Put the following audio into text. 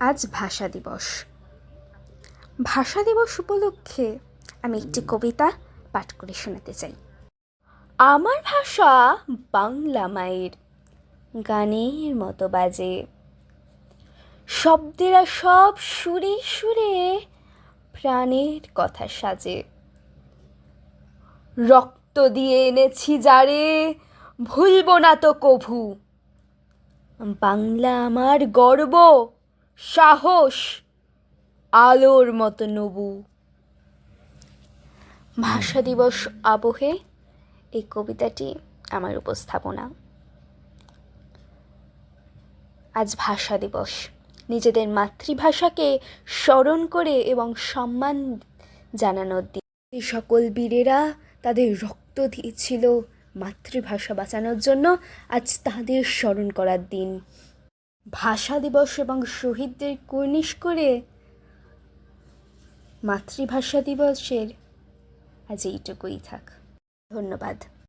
আজ ভাষা দিবস। ভাষা দিবস উপলক্ষে আমি একটি কবিতা পাঠ করে শোনাতে চাই। আমার ভাষা বাংলা মায়ের গানের মতো বাজে। শব্দেরা সব সুরে সুরে প্রাণের কথা সাজে। রক্ত দিয়ে এনেছি যারে ভুলব না তো কভু। বাংলা আমার গর্ব। সাহস, আলোর মতো নবু। ভাষা দিবস আবহে এই কবিতাটি আমার উপস্থাপনা। আজ ভাষা দিবস। নিজেদের মাতৃভাষাকে স্মরণ করে এবং সম্মান জানানোর দিন। সকল বীরেরা তাদের রক্ত দিয়েছিল মাতৃভাষা বাঁচানোর জন্য। আজ তাদের স্মরণ করার দিন। ভাষা দিবস এবং শহীদদের কুর্নিশ করে মাতৃভাষা দিবসের আজ এইটুকুই থাক। ধন্যবাদ।